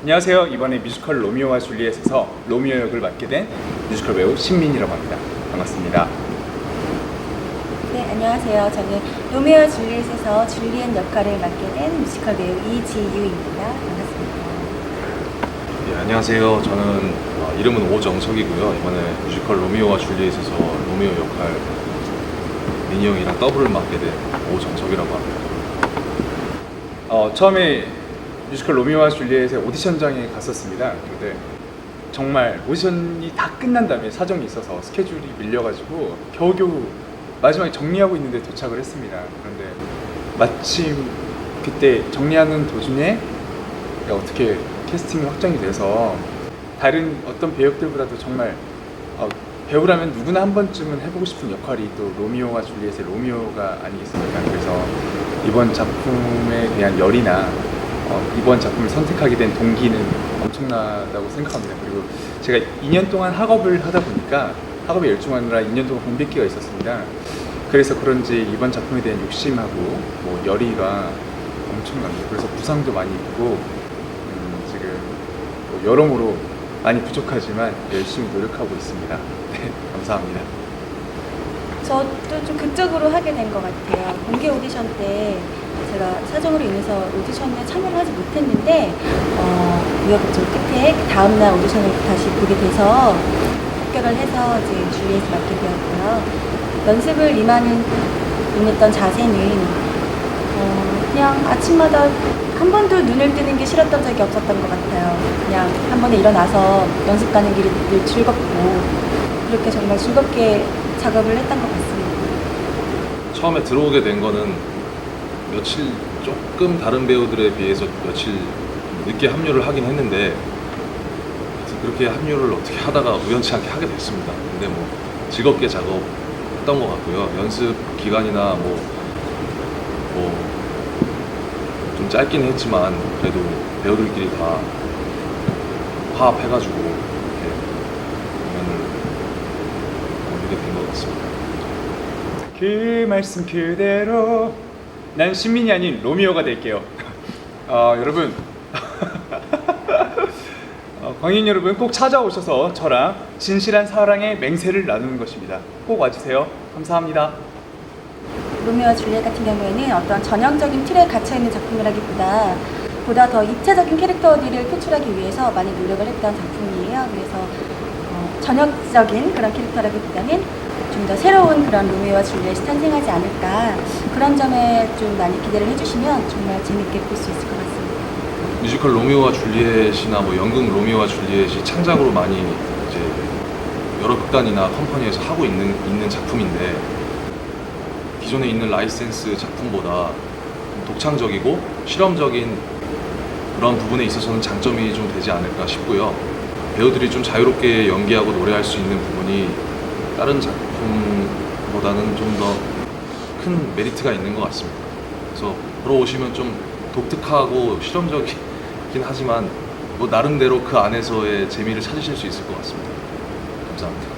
안녕하세요. 이번에 뮤지컬 로미오와 줄리엣에서 로미오 역을 맡게 된 뮤지컬 배우 신민이라고 합니다. 반갑습니다. 네, 안녕하세요. 저는 로미오와 줄리엣에서 줄리엣 역할을 맡게 된 뮤지컬 배우 이지유입니다. 반갑습니다. 예, 안녕하세요. 저는 어, 이름은 오정석이고요. 이번에 뮤지컬 로미오와 줄리엣에서 로미오 역할 민희 형이랑 더블을 맡게 된 오정석이라고 합니다. 어, 처음에 뮤지컬 로미오와 줄리엣의 오디션장에 갔었습니다. 근데 정말 오디션이 다 끝난 다음에 사정이 있어서 스케줄이 밀려가지고 겨우겨우 마지막에 정리하고 있는데 도착을 했습니다. 그런데 마침 그때 정리하는 도중에 어떻게 캐스팅이 확정이 돼서 다른 어떤 배역들보다도 정말 어, 배우라면 누구나 한 번쯤은 해보고 싶은 역할이 또 로미오와 줄리엣의 로미오가 아니겠습니까? 그래서 이번 작품에 대한 열이나 어, 이번 작품을 선택하게 된 동기는 엄청나다고 생각합니다. 그리고 제가 2년 동안 학업을 하다 보니까 학업에 열중하느라 2년 동안 공백기가 있었습니다. 그래서 그런지 이번 작품에 대한 욕심하고 뭐 열의가 엄청납니다. 그래서 부상도 많이 있고 음, 지금 뭐 여러모로 많이 부족하지만 열심히 노력하고 있습니다. 네, 감사합니다. 저도 좀 극적으로 하게 된 것 같아요. 공개 오디션 때 제가 사정으로 인해서 오디션에 참여를 하지 못했는데 어, 우여곡절 끝에 그 다음날 오디션을 다시 보게 돼서 합격을 해서 이제 줄리엣을 맡게 되었고요. 연습을 임하는 임했던 자세는 어, 그냥 아침마다 한 번도 눈을 뜨는 게 싫었던 적이 없었던 것 같아요. 그냥 한 번에 일어나서 연습 가는 길이 늘 즐겁고 그렇게 정말 즐겁게 작업을 했던 것 같습니다. 처음에 들어오게 된 거는 며칠 조금 다른 배우들에 비해서 며칠 늦게 합류를 하긴 했는데 그렇게 합류를 어떻게 하다가 우연치 않게 하게 됐습니다. 근데 뭐 즐겁게 작업했던 것 같고요. 연습 기간이나 뭐, 뭐, 좀 짧긴 했지만 그래도 배우들끼리 다 화합해가지고 이렇게 공연을 올리게 된 것 같습니다. 그 말씀 그대로 난 신민이 아닌 로미오가 될게요. 어, 여러분 어, 광인 여러분 꼭 찾아오셔서 저랑 진실한 사랑의 맹세를 나누는 것입니다. 꼭 와주세요. 감사합니다. 로미오와 줄리엣 같은 경우에는 어떤 전형적인 틀에 갇혀 있는 작품이라기보다 보다 더 입체적인 캐릭터들을 표출하기 위해서 많이 노력을 했던 작품이에요. 그래서 어, 전형적인 그런 캐릭터라기보다는 좀 더 새로운 그런 로미오와 줄리엣이 탄생하지 않을까 그런 점에 좀 많이 기대를 해주시면 정말 재밌게 볼 수 있을 것 같습니다. 뮤지컬 로미오와 줄리엣이나 뭐 연극 로미오와 줄리엣이 창작으로 많이 이제 여러 극단이나 컴퍼니에서 하고 있는 있는 작품인데 기존에 있는 라이센스 작품보다 좀 독창적이고 실험적인 그런 부분에 있어서는 장점이 좀 되지 않을까 싶고요. 배우들이 좀 자유롭게 연기하고 노래할 수 있는 부분이 다른 작 품보다는 좀 더 큰 메리트가 있는 것 같습니다. 그래서 보러 오시면 좀 독특하고 실험적이긴 하지만 뭐 나름대로 그 안에서의 재미를 찾으실 수 있을 것 같습니다. 감사합니다.